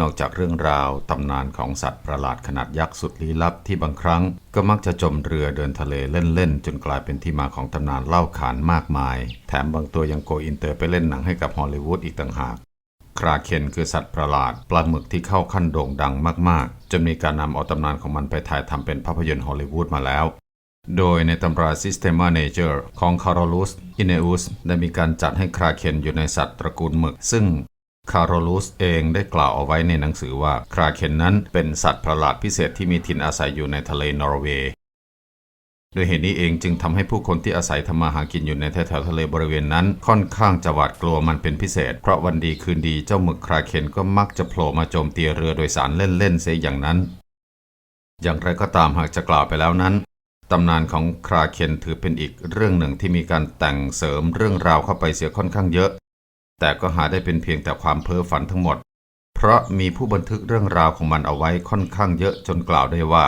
นอกจากเรื่องราวตำนานของสัตว์ประหลาดขนาดยักษ์สุดลี้ลับที่บางครั้ง ก็มักจะจมเรือเดินทะเลเล่นๆ จนกลายเป็นที่มาของตำนานเล่าขานมากมาย แถมบางตัวยังโกอินเตอร์ไปเล่นหนังให้กับฮอลลีวูดอีกต่างหากคราเคนคือสัตว์ประหลาดปลาหมึกที่เข้าขั้นโด่งดังมากๆ จนมีการนำเอาตำนานของมันไปถ่ายทำเป็นภาพยนตร์ฮอลลีวูดมาแล้ว โดยในตำรา Systema Nature ของ Carolus Inneus ได้มีการจัดให้คราเคนอยู่ในสัตว์ตระกูลหมึก ซึ่ง คาร์โรลูสเองได้กล่าวเอาไว้ในหนังสือว่าคราเคนนั้นเป็นสัตว์ประหลาดพิเศษที่มีถิ่นอาศัยอยู่ในทะเลนอร์เวย์โดยเหตุนี้เองจึงทำให้ผู้คนที่อาศัยทำมาหากินอยู่ในแถวๆทะเลบริเวณนั้น ค่อนข้างจะหวาดกลัวมันเป็นพิเศษ เพราะวันดีคืนดีเจ้าหมึกคราเคนก็มักจะโผล่มาโจมตีเรือโดยสารเล่นๆเสียอย่างนั้น อย่างไรก็ตามหากจะกล่าวไปแล้วนั้นตำนานของคราเคนถือเป็นอีกเรื่องหนึ่งที่มีการแต่งเสริมเรื่องราวเข้าไปเสียค่อนข้างเยอะ แต่ก็หาได้เป็นเพียงแต่ความเพ้อฝันทั้งหมด เพราะมีผู้บันทึกเรื่องราวของมันเอาไว้ค่อนข้างเยอะจนกล่าวได้ว่า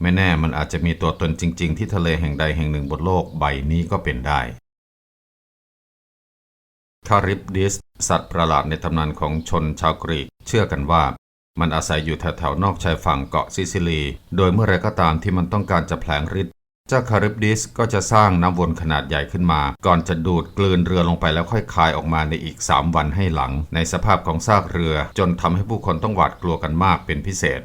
ไม่แน่มันอาจจะมีตัวตนจริง ๆ ที่ทะเลแห่งใดแห่งหนึ่งบนโลกใบนี้ก็เป็นได้คาริบดิส สัตว์ประหลาดในตำนานของชนชาวกรีก เชื่อกันว่ามันอาศัยอยู่แถวๆนอกชายฝั่งเกาะซิซิลี โดยเมื่อไรก็ตามที่มันต้องการจะแผลงฤทธิ์ เจ้าคาริบดิสก็จะสร้างน้ำวนขนาดใหญ่ขึ้นมา ก่อนจะดูดกลืนเรือลงไปแล้วค่อยคายออกมาในอีก 3 วันให้หลัง ในสภาพของซากเรือ จนทำให้ผู้คนต้องหวาดกลัวกันมากเป็นพิเศษ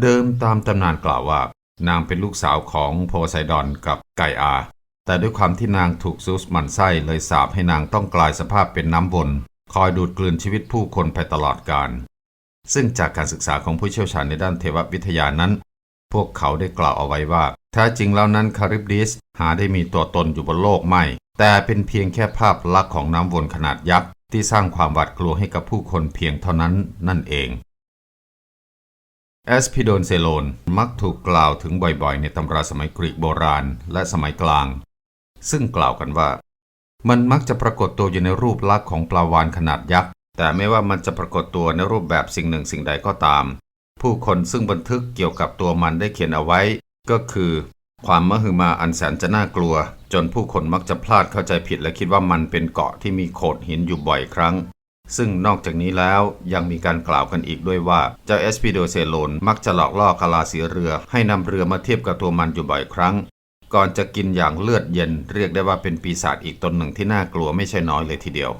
เดิมตามตำนานกล่าวว่า นางเป็นลูกสาวของโพไซดอนกับไกอา แต่ด้วยความที่นางถูกซูสมันไส้เลยสาปให้นางต้องกลายสภาพเป็นน้ำวนคอยดูดกลืนชีวิตผู้คนไปตลอดกาลซึ่งจากการศึกษาของผู้เชี่ยวชาญในด้านเทววิทยานั้น พวกเขาได้กล่าวเอาไว้ว่า แท้จริงแล้วนั้นคาริบดิสหาได้มีตัวตนอยู่บนโลกไม่ แต่เป็นเพียงแค่ภาพลักษณ์ของน้ำวนขนาดยักษ์ที่สร้างความหวาดกลัวให้กับผู้คนเพียงเท่านั้นนั่นเองแอสพิโดนเซโลนมักถูกกล่าวถึงบ่อยๆ ในตำราสมัยกรีกโบราณและสมัยกลาง ซึ่งกล่าวกันว่า มันมักจะปรากฏตัวอยู่ในรูปลักษณ์ของปลาวาฬขนาดยักษ์แต่ไม่ว่ามันจะปรากฏตัวในรูปแบบสิ่งหนึ่งสิ่งใดก็ตาม ผู้คนซึ่งบันทึกเกี่ยวกับตัวมันได้เขียนเอาไว้ ก็คือความมหึมาอันแสนจะน่ากลัว จนผู้คนมักจะพลาดเข้าใจผิดและคิดว่ามันเป็นเกาะที่มีโขดหินอยู่บ่อยครั้ง ซึ่งนอกจากนี้แล้วยังมีการกล่าวกันอีกด้วยว่า เจ้าเอสปิโดเซโลนมักจะหลอกล่อกาลาสีเรือ ให้นำเรือมาเทียบกับตัวมันอยู่บ่อยครั้ง ก่อนจะกินอย่างเลือดเย็น เรียกได้ว่าเป็นปีศาจอีกตนหนึ่งที่น่ากลัวไม่ใช่น้อยเลยทีเดียว